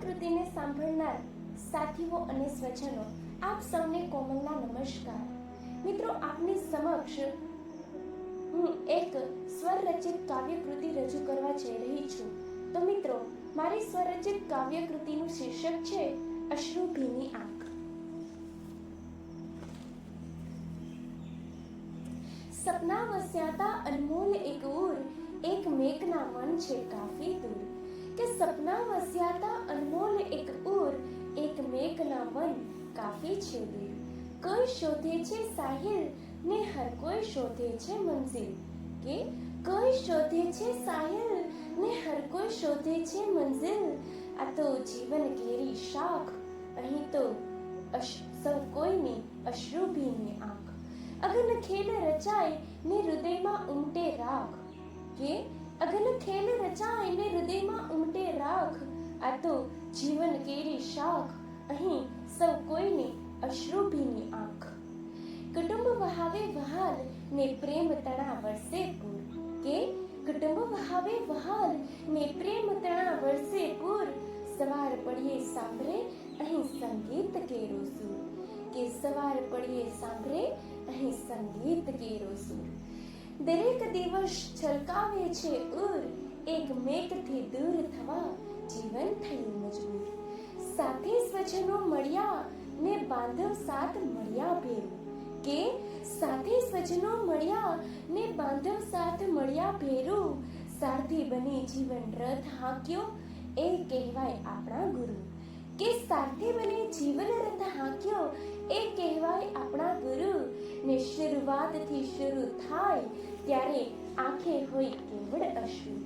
કૃતિને સાંભળનાર સાથીઓ અને સ્વજનો, આપ સૌને કોમલના નમસ્કાર. મિત્રો, આપની સમક્ષ હું એક સ્વરરચિત કાવ્યકૃતિ રજૂ કરવા જઈ રહી છું. તો મિત્રો, મારી સ્વરચિત કાવ્યકૃતિનું શીર્ષક છે, અશ્રુભીની આંખ. સપના વસ્યાતા અનમોલ એક ઉર એક મેઘના મન છે કાફી દૂર. કે સપના વસ્યાતા અનમોલ એક ઉર એક મેઘના મન કાફી છે દૂર કોઈ શોધે છે સાહિલ ને હર કોઈ શોધે છે મંઝિલ. કે કોઈ શોધે છે સાહિલ ને હર કોઈ શોધે છે મંઝિલ. આ તો જીવન ઘેરી શાખ અહીં તો સૌ કોઈની અશ્રુભીની આંખ. અગન ખેલ રચાય ને હૃદયમાં ઉમટે રાખ. કે અગન ખેલ રચાય ને હૃદયમાં રાખ, આ તો જીવન કેરી શાખ અહીં સૌ કોઈને અશ્રુભીની આંખ. કુટુંબ વહાવે વહાલ ને પ્રેમ તણા વરસે પૂર. કે? કુટુંબ વહાવે વહાલ ને પ્રેમ તણા વરસે પૂર. સવાર પડીએ સાંભળે, અહીં સંગીત કેરો સુર. કે સવાર પડીએ સાંભળે, અહીં સંગીત કેરો સુર. દરેક દિવસ છલકાવે છે ઉર એક મેઘથી દૂર થવા જીવન થયું મજબૂર સાથે સ્વજનો મળ્યા ને બાંધવ સાથ મળ્યા ભેરું. કે સાથે સ્વજનો મળ્યા ને બાંધવ સાથ મળ્યા ભેરું. સારથી બની જીવન રથ હાંક્યો, એ કહેવાય આપણા ગુરુ. કે સારથી બની જીવન રથ હાંક્યો, એ કહેવાય આપણા ગુરુ. ને શરૂઆતથી શરૂ થાય ત્યારે આંખે હોય કેવળ અશ્રુ.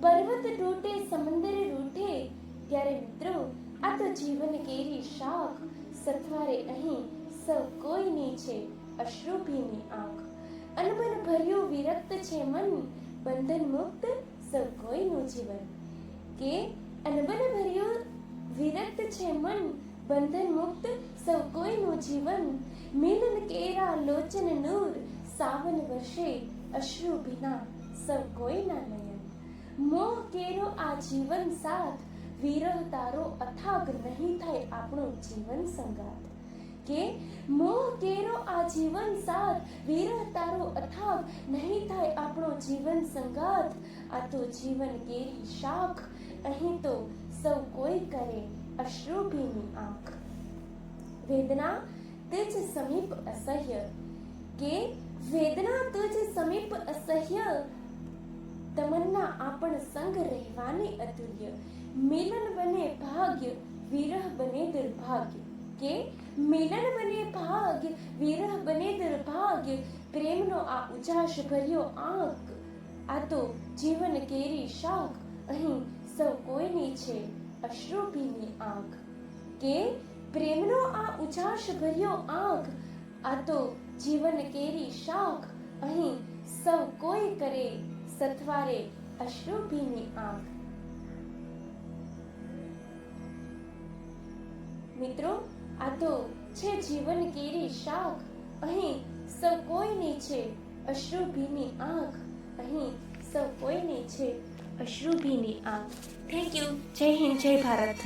પર્વત તૂટે, સમંદર રૂટે ત્યારે મિત્રો, આ તો જીવન કેરી શાખ સથવારે અહીં સૌ કોઈની છે અશ્રુભીની આંખ. અનબન ભર્યું વિરક્ત છે મન, બંધન મુક્ત સૌ કોઈનું જીવન. કે અનબન ભર્યું વિરક્ત છે મન, બંધન મુક્ત સૌ કોઈનું જીવન. મિલન કેરા, લોચન, નૂર સાવન વર્ષે અશ્રુ ભીના સૌ કોઈના નયન. મોહ કેરો આ જીવન સાથ, વિરહ તારો અથાગ નહીં થાય આપણો જીવન સંગાત કે મોહ કેરો આ જીવન સાથ, વિરહ તારો અથાગ નહીં થાય આપણો જીવન સંગાત આ તો જીવન કેરી શાખ અહીં તો સૌ કોઈ કરે અશ્રુભીની આંખ. વેદના તે જ સમીપ અસહ્ય. કે વેદના તુજ સમીપ અસહ્ય તમન્ના આપણ સંગ રહેવાની અતુલ્ય. મિલન બને ભાગ્ય, વિરહ બને દુર્ભાગ્ય. કે મિલન બને ભાગ્ય, વિરહ બને દુર્ભાગ્ય, પ્રેમનો આ ઉજાસ ભર્યો આંક. આ તો જીવન કેરી શાક, અહીં સૌ કોઈની છે અશ્રુભીની આંખ. કે પ્રેમનો આ ઉજાસ ભર્યો આંખ, આ તો જીવન કેરી શાખ, અહીં સૌ કોઈ કરે, સથવારે અશ્રુભીની આંખ. મિત્રો, આ તો છે જીવન કેરી શાખ, અહીં સૌ કોઈની છે અશ્રુભીની આંખ, અહીં સૌ કોઈની છે અશ્રુભીની આંખ. થેન્ક યુ જય હિન્દ, જય ભારત.